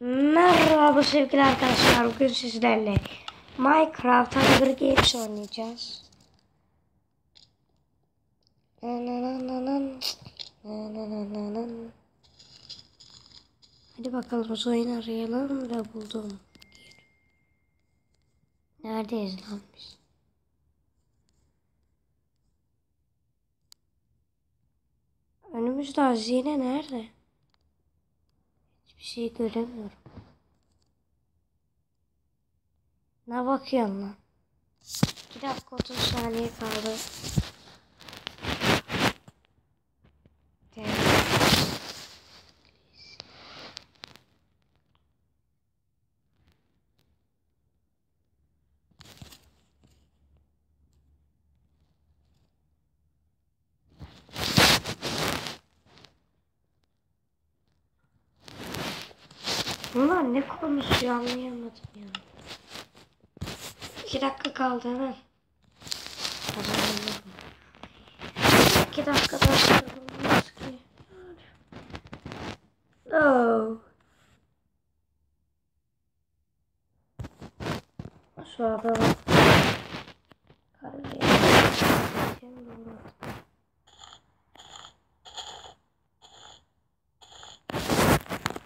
Merhaba sevgili arkadaşlar. Bugün sizlerle Minecraft Hunger Games oynayacağız. Hadi bakalım o oyun arayalım ve buldum. Neredeyiz lan biz? Önümüzde hazine nerede? Şey göremiyorum. Ne bakıyorsun lan? 2 dakika 30 saniye kaldı. Bunlar ne konuşuyor anlayamadım ya. İki dakika kaldı hemen. İki dakika daha ki. No. Şu adamı. Karıya.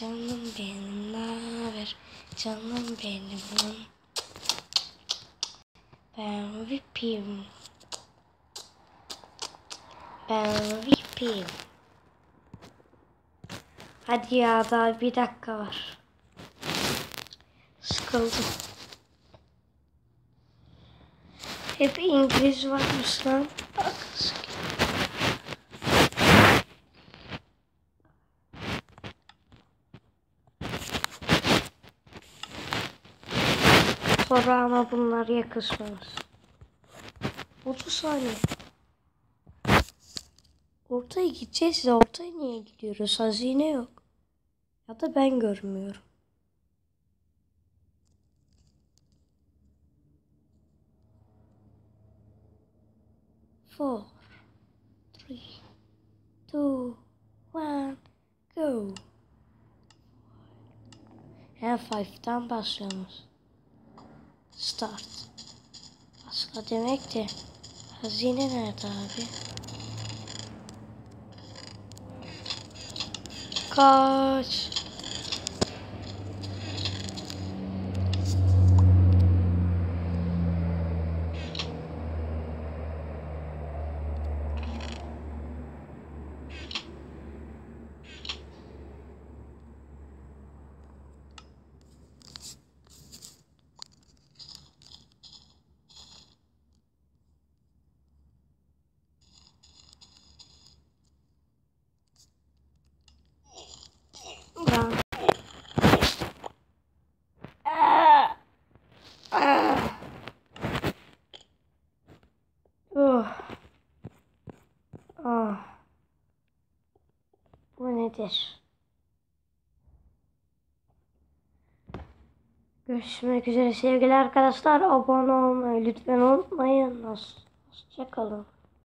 canım benim ne canım benim. Ben VIP'yim Ben VIP'yim Hadi ya daha bir dakika var. Sıkıldım. Hep İngiliz varmış lan. Bak, Sonra ama bunlar yakışmaz. 30 saniye. Ortaya gideceğiz de ortaya niye gidiyoruz? Hazine yok. Ya da ben görmüyorum. Four, three, two, one, go. En five'dan başlıyoruz. Start. Başka demek de hazine nerede abi? Kaç. Nedir? Görüşmek üzere sevgili arkadaşlar. Abone olmayı lütfen unutmayın. Hoşçakalın.